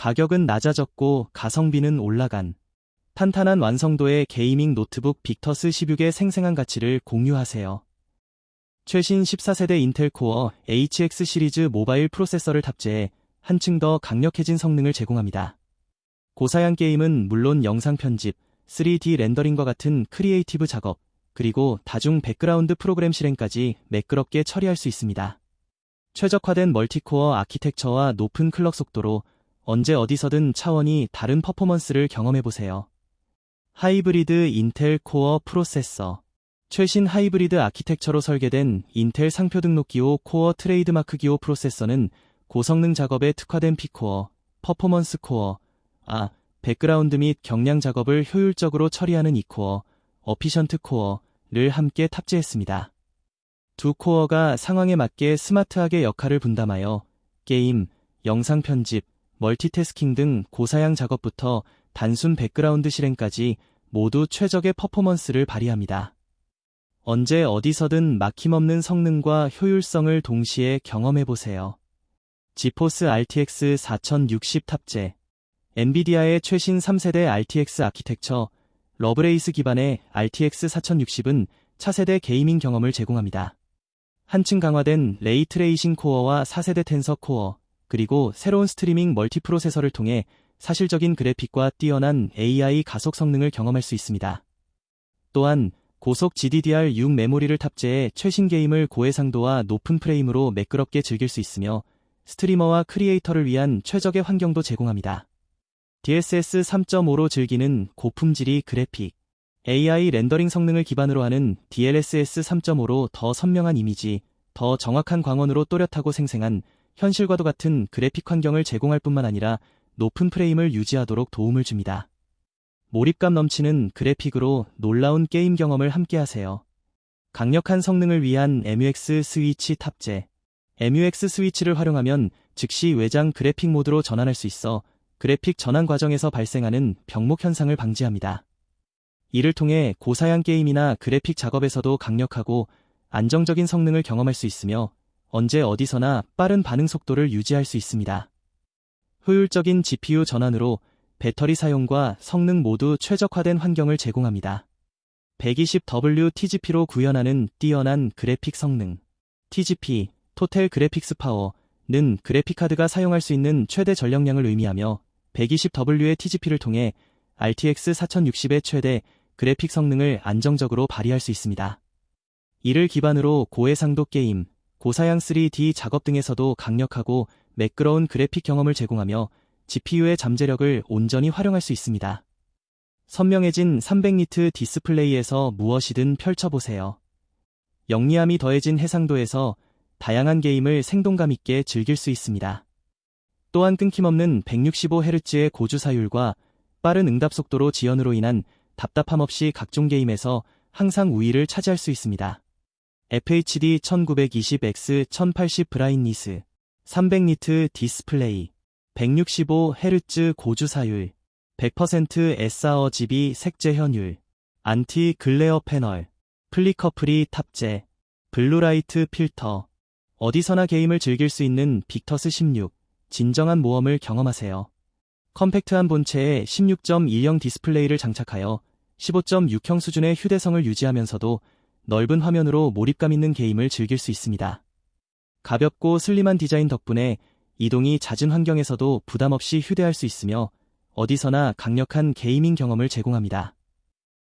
가격은 낮아졌고 가성비는 올라간 탄탄한 완성도의 게이밍 노트북 빅터스 16의 생생한 가치를 공유하세요. 최신 14세대 인텔 코어 HX 시리즈 모바일 프로세서를 탑재해 한층 더 강력해진 성능을 제공합니다. 고사양 게임은 물론 영상 편집, 3D 렌더링과 같은 크리에이티브 작업, 그리고 다중 백그라운드 프로그램 실행까지 매끄럽게 처리할 수 있습니다. 최적화된 멀티코어 아키텍처와 높은 클럭 속도로 언제 어디서든 차원이 다른 퍼포먼스를 경험해보세요. 하이브리드 인텔 코어 프로세서 최신 하이브리드 아키텍처로 설계된 인텔 상표 등록 기호 코어 트레이드마크 기호 프로세서는 고성능 작업에 특화된 P코어, 퍼포먼스 코어, 아, 백그라운드 및 경량 작업을 효율적으로 처리하는 이코어, 어피션트 코어를 함께 탑재했습니다. 두 코어가 상황에 맞게 스마트하게 역할을 분담하여 게임, 영상 편집, 멀티태스킹 등 고사양 작업부터 단순 백그라운드 실행까지 모두 최적의 퍼포먼스를 발휘합니다. 언제 어디서든 막힘없는 성능과 효율성을 동시에 경험해보세요. 지포스 RTX 4060 탑재 엔비디아의 최신 3세대 RTX 아키텍처 러브레이스 기반의 RTX 4060은 차세대 게이밍 경험을 제공합니다. 한층 강화된 레이트레이싱 코어와 4세대 텐서 코어, 그리고 새로운 스트리밍 멀티프로세서를 통해 사실적인 그래픽과 뛰어난 AI 가속 성능을 경험할 수 있습니다. 또한 고속 GDDR6 메모리를 탑재해 최신 게임을 고해상도와 높은 프레임으로 매끄럽게 즐길 수 있으며 스트리머와 크리에이터를 위한 최적의 환경도 제공합니다. DSS 3.5로 즐기는 고품질이 그래픽, AI 렌더링 성능을 기반으로 하는 DLSS 3.5로 더 선명한 이미지, 더 정확한 광원으로 또렷하고 생생한 현실과도 같은 그래픽 환경을 제공할 뿐만 아니라 높은 프레임을 유지하도록 도움을 줍니다. 몰입감 넘치는 그래픽으로 놀라운 게임 경험을 함께하세요. 강력한 성능을 위한 MUX 스위치 탑재. MUX 스위치를 활용하면 즉시 외장 그래픽 모드로 전환할 수 있어 그래픽 전환 과정에서 발생하는 병목 현상을 방지합니다. 이를 통해 고사양 게임이나 그래픽 작업에서도 강력하고 안정적인 성능을 경험할 수 있으며 언제 어디서나 빠른 반응 속도를 유지할 수 있습니다. 효율적인 GPU 전환으로 배터리 사용과 성능 모두 최적화된 환경을 제공합니다. 120W TGP로 구현하는 뛰어난 그래픽 성능 TGP, 토텔 그래픽스 파워는 그래픽카드가 사용할 수 있는 최대 전력량을 의미하며 120W의 TGP를 통해 RTX 4060의 최대 그래픽 성능을 안정적으로 발휘할 수 있습니다. 이를 기반으로 고해상도 게임, 고사양 3D 작업 등에서도 강력하고 매끄러운 그래픽 경험을 제공하며 GPU의 잠재력을 온전히 활용할 수 있습니다. 선명해진 300니트 디스플레이에서 무엇이든 펼쳐보세요. 영리함이 더해진 해상도에서 다양한 게임을 생동감 있게 즐길 수 있습니다. 또한 끊김없는 165Hz의 고주 사율과 빠른 응답 속도로 지연으로 인한 답답함 없이 각종 게임에서 항상 우위를 차지할 수 있습니다. FHD 1920X 1080 브라이니스 300니트 디스플레이 165Hz 고주 사율 100% sRGB 색재 현율 안티 글레어 패널 플리커플이 탑재 블루라이트 필터 어디서나 게임을 즐길 수 있는 빅터스 16 진정한 모험을 경험하세요. 컴팩트한 본체에 16.10 디스플레이를 장착하여 15.6형 수준의 휴대성을 유지하면서도 넓은 화면으로 몰입감 있는 게임을 즐길 수 있습니다. 가볍고 슬림한 디자인 덕분에 이동이 잦은 환경에서도 부담 없이 휴대할 수 있으며 어디서나 강력한 게이밍 경험을 제공합니다.